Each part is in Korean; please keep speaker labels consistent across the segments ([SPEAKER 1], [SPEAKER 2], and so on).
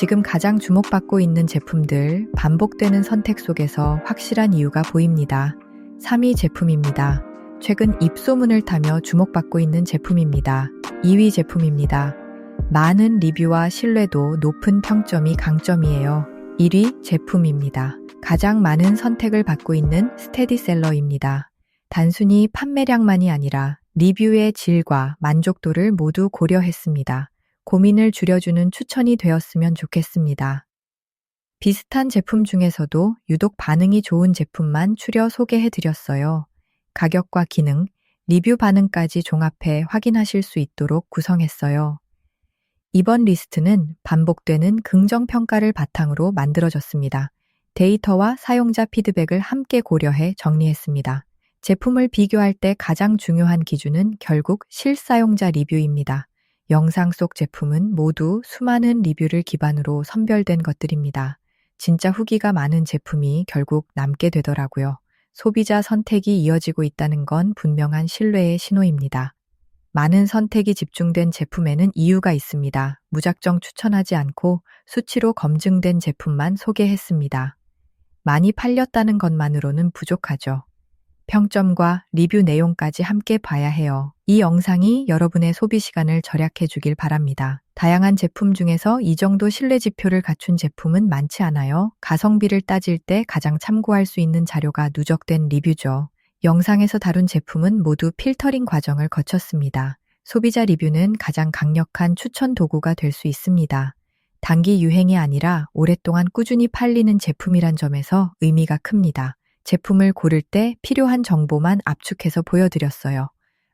[SPEAKER 1] 지금 가장 주목받고 있는 제품들, 반복되는 선택 속에서 확실한 이유가 보입니다. 3위 제품입니다. 최근 입소문을 타며 주목받고 있는 제품입니다. 2위 제품입니다. 많은 리뷰와 신뢰도 높은 평점이 강점이에요. 1위 제품입니다. 가장 많은 선택을 받고 있는 스테디셀러입니다. 단순히 판매량만이 아니라 리뷰의 질과 만족도를 모두 고려했습니다. 고민을 줄여주는 추천이 되었으면 좋겠습니다. 비슷한 제품 중에서도 유독 반응이 좋은 제품만 추려 소개해 드렸어요. 가격과 기능, 리뷰 반응까지 종합해 확인하실 수 있도록 구성했어요. 이번 리스트는 반복되는 긍정 평가를 바탕으로 만들어졌습니다. 데이터와 사용자 피드백을 함께 고려해 정리했습니다. 제품을 비교할 때 가장 중요한 기준은 결국 실사용자 리뷰입니다. 영상 속 제품은 모두 수많은 리뷰를 기반으로 선별된 것들입니다. 진짜 후기가 많은 제품이 결국 남게 되더라고요. 소비자 선택이 이어지고 있다는 건 분명한 신뢰의 신호입니다. 많은 선택이 집중된 제품에는 이유가 있습니다. 무작정 추천하지 않고 수치로 검증된 제품만 소개했습니다. 많이 팔렸다는 것만으로는 부족하죠. 평점과 리뷰 내용까지 함께 봐야 해요. 이 영상이 여러분의 소비 시간을 절약해 주길 바랍니다. 다양한 제품 중에서 이 정도 신뢰 지표를 갖춘 제품은 많지 않아요. 가성비를 따질 때 가장 참고할 수 있는 자료가 누적된 리뷰죠. 영상에서 다룬 제품은 모두 필터링 과정을 거쳤습니다. 소비자 리뷰는 가장 강력한 추천 도구가 될 수 있습니다. 단기 유행이 아니라 오랫동안 꾸준히 팔리는 제품이란 점에서 의미가 큽니다. 제품을 고를 때 필요한 정보만 압축해서 보여드렸어요.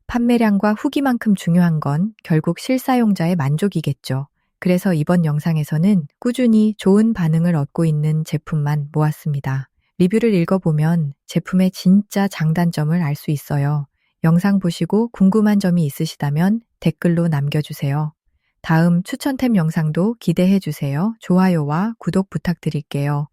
[SPEAKER 1] 판매량과 후기만큼 중요한 건 결국 실사용자의 만족이겠죠. 그래서 이번 영상에서는 꾸준히 좋은 반응을 얻고 있는 제품만 모았습니다. 리뷰를 읽어보면 제품의 진짜 장단점을 알 수 있어요. 영상 보시고 궁금한 점이 있으시다면 댓글로 남겨주세요. 다음 추천템 영상도 기대해 주세요. 좋아요와 구독 부탁드릴게요.